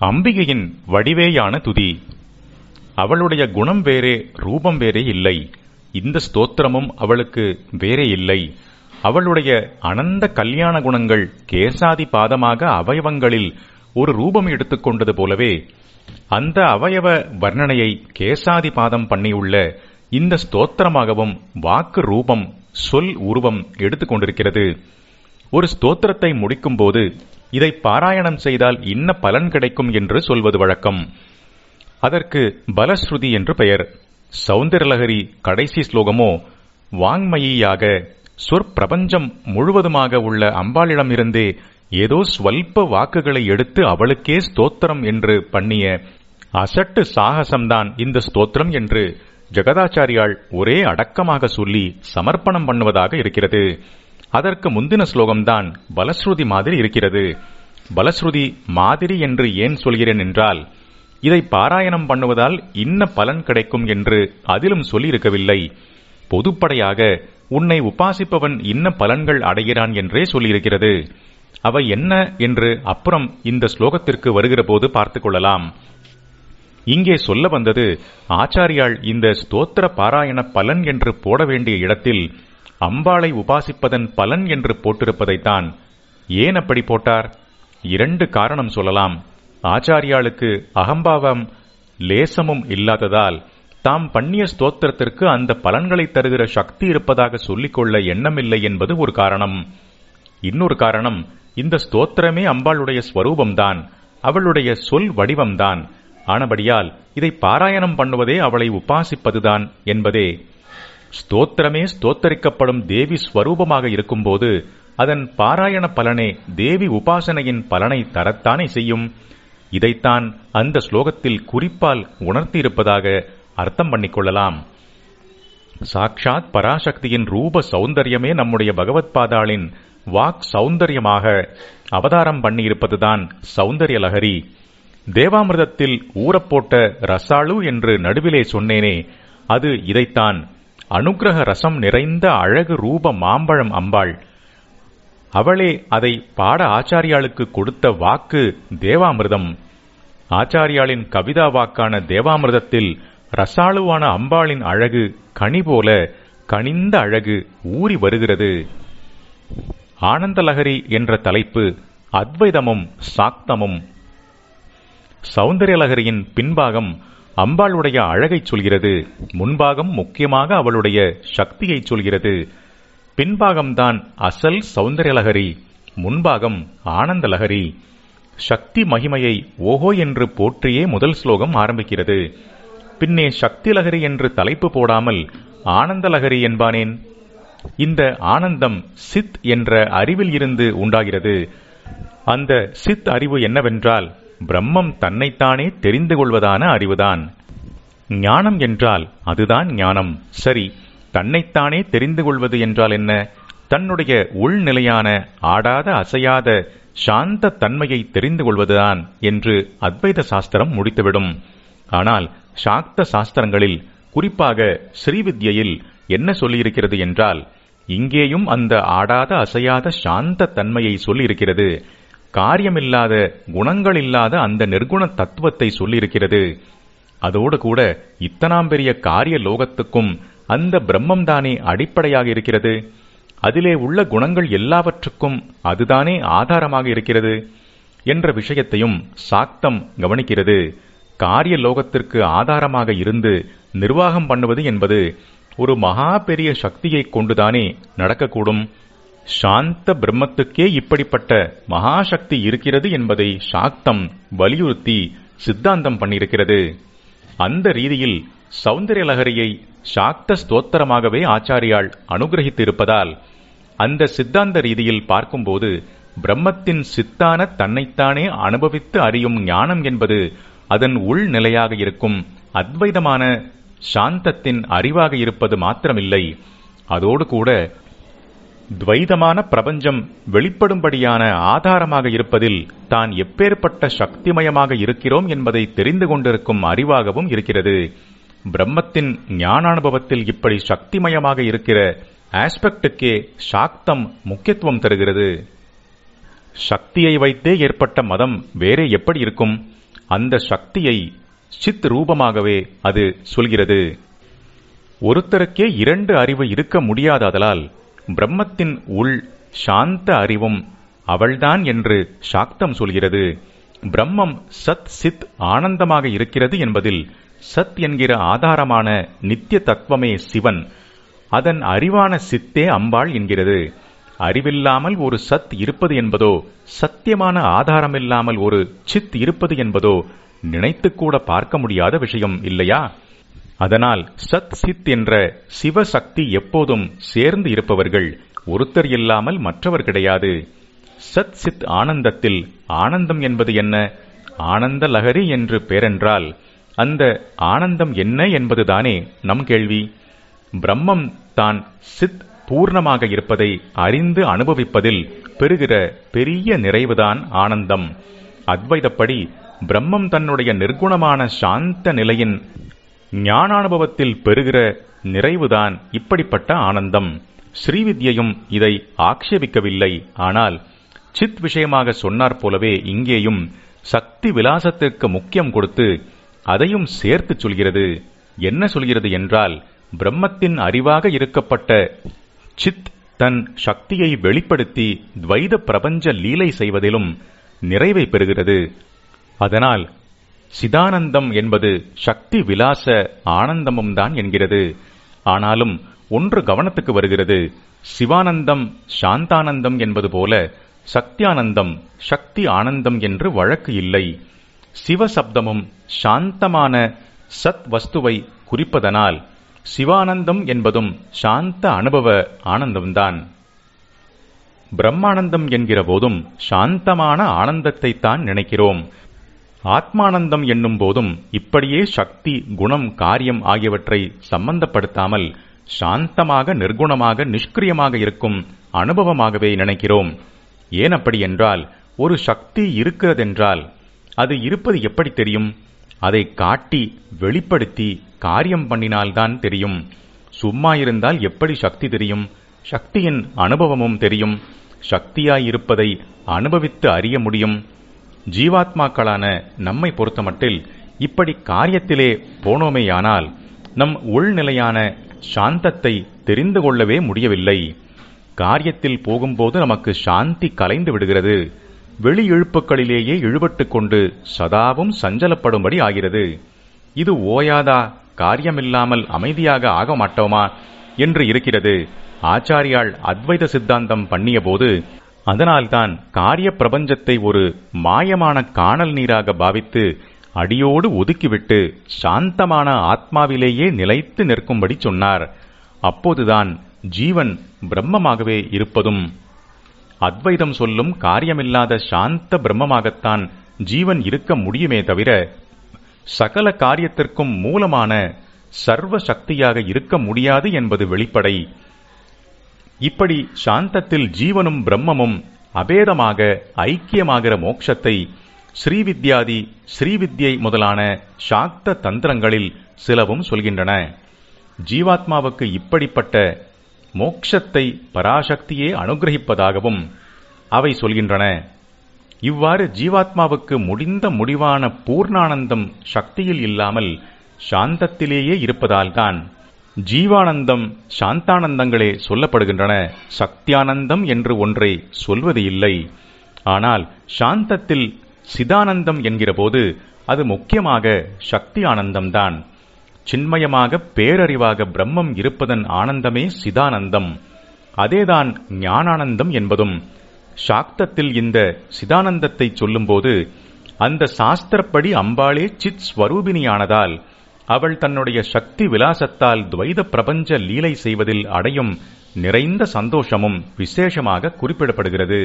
அம்பிகையின் வடிவேயான துதி. அவளுடைய குணம் வேறே ரூபம் வேறே இல்லை. இந்த ஸ்தோத்திரமும் அவளுக்கு வேறே இல்லை. அவளுடைய அனந்த கல்யாண குணங்கள் கேசாதி பாதமாக அவயவங்களில் ஒரு ரூபம் எடுத்துக்கொண்டது போலவே அந்த அவயவ வர்ணனையை கேசாதி பாதம் பண்ணியுள்ள இந்த ஸ்தோத்திரமாகவும் வாக்கு ரூபம் சொல் உருவம் எடுத்துக்கொண்டிருக்கிறது ஒரு ஸ்தோத்திரத்தை முடிக்கும்போது இதை பாராயணம் செய்தால் இன்ன பலன் கிடைக்கும் என்று சொல்வது வழக்கம். அதற்கு பலஸ்ருதி என்று பெயர். சௌந்தரலகரி கடைசி ஸ்லோகமோ வாங்மயியாக சொற்பிரபஞ்சம் முழுவதுமாக உள்ள அம்பாளிடமிருந்தே ஏதோ ஸ்வல்ப வாக்குகளை எடுத்து அவளுக்கே ஸ்தோத்திரம் என்று பண்ணிய அசட்டு சாகசம்தான் இந்த ஸ்தோத்திரம் என்று ஜெகதாச்சாரியால் ஒரே அடக்கமாக சொல்லி சமர்ப்பணம் பண்ணுவதாக இருக்கிறது. அதற்கு முந்தின ஸ்லோகம்தான் பலஸ்ருதி மாதிரி இருக்கிறது. பலஸ்ருதி மாதிரி என்று ஏன் சொல்கிறேன் என்றால் இதை பாராயணம் பண்ணுவதால் இன்ன பலன் கிடைக்கும் என்று அதிலும் சொல்லியிருக்கவில்லை. பொதுப்படையாக உன்னை உபாசிப்பவன் இன்ன பலன்கள் அடைகிறான் என்றே சொல்லியிருக்கிறது. அவை என்ன என்று அப்புறம் இந்த ஸ்லோகத்திற்கு வருகிற போது பார்த்துக் கொள்ளலாம். இங்கே சொல்ல வந்தது ஆச்சாரியால் இந்த ஸ்தோத்திர பாராயண பலன் என்று போட வேண்டிய இடத்தில் அம்பாளை உபாசிப்பதன் பலன் என்று போட்டிருப்பதைத்தான் ஏன் அப்படி போட்டார்? இரண்டு காரணம் சொல்லலாம். ஆச்சாரியாளுக்கு அகம்பாவம் லேசமும் இல்லாததால் தாம் பண்ணிய ஸ்தோத்திரத்திற்கு அந்த பலன்களை தருகிற சக்தி இருப்பதாக சொல்லிக்கொள்ள எண்ணமில்லை என்பது ஒரு காரணம். இன்னொரு காரணம் இந்த ஸ்தோத்திரமே அம்பாளுடைய ஸ்வரூபம்தான் அவளுடைய சொல் வடிவம்தான். ஆனபடியால் இதை பாராயணம் பண்ணுவதே அவளை உபாசிப்பதுதான் என்பதே. ஸ்தோத்திரமே ஸ்தோத்தரிக்கப்படும் தேவி ஸ்வரூபமாக இருக்கும்போது அதன் பாராயண பலனே தேவி உபாசனையின் பலனை தரத்தானே செய்யும். இதைத்தான் அந்த ஸ்லோகத்தில் குறிப்பால் உணர்த்தியிருப்பதாக அர்த்தம் பண்ணிக்கொள்ளலாம். சாக்ஷாத் பராசக்தியின் ரூப சௌந்தரியமே நம்முடைய பகவத் பாதாளின் வாக் சௌந்தரியமாக அவதாரம் பண்ணியிருப்பதுதான் சௌந்தரிய லகரி தேவாமிர்தத்தில் ஊறப்போட்ட ரசாளு என்று நடுவிலே சொன்னேனே அது இதைத்தான் அனுக்கிரக ரசம் நிறைந்த அழகு ரூப மாம்பழம் அம்பாள். அவளே அதை பாட ஆச்சாரியாளுக்கு கொடுத்த வாக்கு தேவாமிர்தம். ஆச்சாரியாளின் கவிதா வாக்கான தேவாமிர்தத்தில் ரசாளுவான அம்பாளின் அழகு கனி போல கனிந்த அழகு ஊறி வருகிறது. ஆனந்தலகரி என்ற தலைப்பு அத்வைதமும் சாக்தமும். சௌந்தர்யலகரியின் பின்பாகம் அம்பாளுடைய அழகைச் சொல்கிறது. முன்பாகம் முக்கியமாக அவளுடைய சக்தியைச் சொல்கிறது. பின்பாகம்தான் அசல் சௌந்தர்யலகரி முன்பாகம் ஆனந்தலகரி. சக்தி மகிமையை ஓஹோ என்று போற்றியே முதல் ஸ்லோகம் ஆரம்பிக்கிறது. பின்னே சக்தி லகரி என்று தலைப்பு போடாமல் ஆனந்தலகரி என்பானேன்? இந்த ஆனந்தம் சித் என்ற அறிவில் இருந்து உண்டாகிறது. அந்த சித் அறிவு என்னவென்றால் பிரம்மம் தன்னைத்தானே தெரிந்து கொள்வதான அறிவுதான். ஞானம் என்றால் அதுதான் ஞானம். சரி தன்னைத்தானே தெரிந்து கொள்வது என்றால் என்ன? தன்னுடைய உள்நிலையான ஆடாத அசையாத சாந்த தன்மையை தெரிந்து கொள்வதுதான் என்று அத்வைத சாஸ்திரம் முடித்துவிடும். ஆனால் சாக்த சாஸ்திரங்களில் குறிப்பாக ஸ்ரீவித்யில் என்ன சொல்லியிருக்கிறது என்றால் இங்கேயும் அந்த ஆடாத அசையாத சாந்த தன்மையை சொல்லியிருக்கிறது. காரியமில்லாத குணங்கள் இல்லாத அந்த நிர்குண தத்துவத்தை சொல்லியிருக்கிறது. அதோடு கூட இத்தனாம் பெரிய காரிய லோகத்துக்கும் அந்த பிரம்மம்தானே அடிப்படையாக இருக்கிறது. அதிலே உள்ள குணங்கள் எல்லாவற்றுக்கும் அதுதானே ஆதாரமாக இருக்கிறது என்ற விஷயத்தையும் சாக்தம் கவனிக்கிறது. காரிய லோகத்திற்கு ஆதாரமாக இருந்து நிர்வாகம் பண்ணுவது என்பது ஒரு மகா பெரிய சக்தியை கொண்டுதானே நடக்கக்கூடும். சாந்த பிரம்மத்துக்கே இப்படிப்பட்ட மகாசக்தி இருக்கிறது என்பதை சாக்தம் வலியுறுத்தி சித்தாந்தம் பண்ணியிருக்கிறது. அந்த ரீதியில் சௌந்தர்யலகரியை சாக்த ஸ்தோத்திரமாகவே ஆச்சாரியால் அனுகிரகித்து இருப்பதால் அந்த சித்தாந்த ரீதியில் பார்க்கும்போது பிரம்மத்தின் சித்தான தன்னைத்தானே அனுபவித்து அறியும் ஞானம் என்பது அதன் உள்நிலையாக இருக்கும் அத்வைதமான சாந்தத்தின் அறிவாக இருப்பது மாத்திரமில்லை. அதோடு கூட துவைதமான பிரபஞ்சம் வெளிப்படும்படியான ஆதாரமாக இருப்பதில் தான் எப்பேற்பட்ட சக்திமயமாக இருக்கிறோம் என்பதை தெரிந்து கொண்டிருக்கும் அறிவாகவும் இருக்கிறது. பிரம்மத்தின் ஞானானுபவத்தில் இப்படி சக்திமயமாக இருக்கிற ஆஸ்பெக்டுக்கே சாக்தம் முக்கியத்துவம் தருகிறது. சக்தியை வைத்தே ஏற்பட்ட மதம் வேறே எப்படி இருக்கும்? அந்த சக்தியை சித் ரூபமாகவே அது சொல்கிறது. ஒருத்தருக்கே இரண்டு அறிவு இருக்க முடியாததலால் பிரம்மத்தின் உள் சாந்த அறிவும் அவள்தான் என்று சாக்தம் சொல்கிறது. பிரம்மம் சத் சித் ஆனந்தமாக இருக்கிறது என்பதில் சத் என்கிற ஆதாரமான நித்திய தத்துவமே சிவன். அதன் அறிவான சித்தே அம்பாள் என்கிறது. அறிவில்லாமல் ஒரு சத் இருப்பது என்பதோ சத்தியமான ஆதாரமில்லாமல் ஒரு சித் இருப்பது என்பதோ நினைத்துக்கூட பார்க்க முடியாத விஷயம் இல்லையா? அதனால் சத் சித் என்ற சிவசக்தி எப்போதும் சேர்ந்து இருப்பவர்கள் ஒருத்தர் இல்லாமல் மற்றவர் கிடையாது. சத் சித் ஆனந்தத்தில் ஆனந்தம் என்பது என்ன? ஆனந்த லகரி என்று பேரென்றால் அந்த ஆனந்தம் என்ன என்பதுதானே நம் கேள்வி. பிரம்மம் தான் சித் பூர்ணமாக இருப்பதை அறிந்து அனுபவிப்பதில் பெறுகிற பெரிய நிறைவுதான் ஆனந்தம். அத்வைதப்படி பிரம்மம் தன்னுடைய நிர்குணமான சாந்த நிலையின் ஞானானுபவத்தில் பெறுகிற நிறைவுதான் இப்படிப்பட்ட ஆனந்தம். ஸ்ரீவித்யையும் இதை ஆக்ஷேபிக்கவில்லை. ஆனால் சித் விஷயமாக சொன்னார் போலவே இங்கேயும் சக்தி விலாசத்திற்கு முக்கியம் கொடுத்து அதையும் சேர்த்து சொல்கிறது. என்ன சொல்கிறது என்றால் பிரம்மத்தின் அறிவாக இருக்கப்பட்ட சித் தன் சக்தியை வெளிப்படுத்தி துவைத பிரபஞ்ச லீலை செய்வதிலும் நிறைவை பெறுகிறது. அதனால் சிதானந்தம் என்பது சக்தி விலாச ஆனந்தமும் தான் என்கிறது. ஆனாலும் ஒன்று கவனத்துக்கு வருகிறது. சிவானந்தம் சாந்தானந்தம் என்பது போல சக்தியானந்தம் சக்தி ஆனந்தம் என்று வழக்கு இல்லை. சிவசப்தமும் சாந்தமான சத் வஸ்துவை குறிப்பதனால் சிவானந்தம் என்பதும் சாந்த அனுபவ ஆனந்தம்தான். பிரம்மானந்தம் என்கிற போதும் சாந்தமான ஆனந்தத்தை தான் நினைக்கிறோம். ஆத்மானந்தம் என்னும் போதும் இப்படியே சக்தி குணம் காரியம் ஆகியவற்றை சம்பந்தப்படுத்தாமல் சாந்தமாக நிர்குணமாக நிஷ்கிரியமாக இருக்கும் அனுபவமாகவே நினைக்கிறோம். ஏன் அப்படி என்றால் ஒரு சக்தி இருக்கிறதென்றால் அது இருப்பது எப்படி தெரியும்? அதை காட்டி வெளிப்படுத்தி காரியம் பண்ணினால்தான் தெரியும். சும்மா இருந்தால் எப்படி சக்தி தெரியும்? சக்தியின் அனுபவமும் தெரியும். சக்தியாயிருப்பதை அனுபவித்து அறிய முடியும். ஜீவாத்மாக்களான நம்மை பொறுத்தமட்டில் இப்படி காரியத்திலே போனோமேயானால் நம் உள்நிலையான சாந்தத்தை தெரிந்து கொள்ளவே முடியவில்லை. காரியத்தில் போகும்போது நமக்கு சாந்தி கலைந்து விடுகிறது. வெளி இழுப்புகளிலேயே இழுபட்டுக் கொண்டு சதாவும் சஞ்சலப்படும்படி ஆகிறது. இது ஓயாதா? காரியமில்லாமல் அமைதியாக ஆக மாட்டோமா? என்று இருக்கிறது. ஆச்சாரியால் அத்வைத சித்தாந்தம் பண்ணியபோது அதனால்தான் காரிய பிரபஞ்சத்தை ஒரு மாயமான காணல் நீராக பாவித்து அடியோடு ஒதுக்கிவிட்டு சாந்தமான ஆத்மாவிலேயே நிலைத்து நிற்கும்படி சொன்னார். அப்போதுதான் ஜீவன் பிரம்மமாகவே இருப்பதும் அத்வைதம் சொல்லும் காரியமில்லாத சாந்த பிரம்மமாகத்தான் ஜீவன் இருக்க முடியுமே தவிர சகல காரியத்திற்கும் மூலமான சர்வ சக்தியாக இருக்க முடியாது என்பது வெளிப்படை. இப்படி சாந்தத்தில் ஜீவனும் பிரம்மமும் அபேதமாக ஐக்கியமாகிற மோட்சத்தை ஸ்ரீவித்யாதி ஸ்ரீவித்யை முதலான சாக்த தந்திரங்களில் சிலவும் சொல்கின்றன. ஜீவாத்மாவுக்கு இப்படிப்பட்ட மோக்ஷத்தை பராசக்தியே அனுகிரகிப்பதாகவும் அவை சொல்கின்றன. இவ்வாறு ஜீவாத்மாவுக்கு முடிந்த முடிவான பூர்ணானந்தம் சக்தியில் இல்லாமல் சாந்தத்திலேயே இருப்பதால்தான் ஜீவானந்தம் சாந்தானந்தங்களே சொல்லப்படுகின்றன. சக்தியானந்தம் என்று ஒன்றை சொல்வது இல்லை. ஆனால் சாந்தத்தில் சிதானந்தம் என்கிறபோது அது முக்கியமாக சக்தி ஆனந்தம்தான் சின்மயமாக பேரறிவாக பிரம்மம் இருப்பதன் ஆனந்தமே சிதானந்தம். அதேதான் ஞானானந்தம் என்பதும். சாக்தத்தில் இந்த சிதானந்தத்தை சொல்லும்போது அந்த சாஸ்திரப்படி அம்பாளே சித் ஸ்வரூபிணியானதால் அவள் தன்னுடைய சக்தி விலாசத்தால் துவைத பிரபஞ்ச லீலை செய்வதில் அடையும் நிறைந்த சந்தோஷமும் விசேஷமாக குறிப்பிடப்படுகிறது.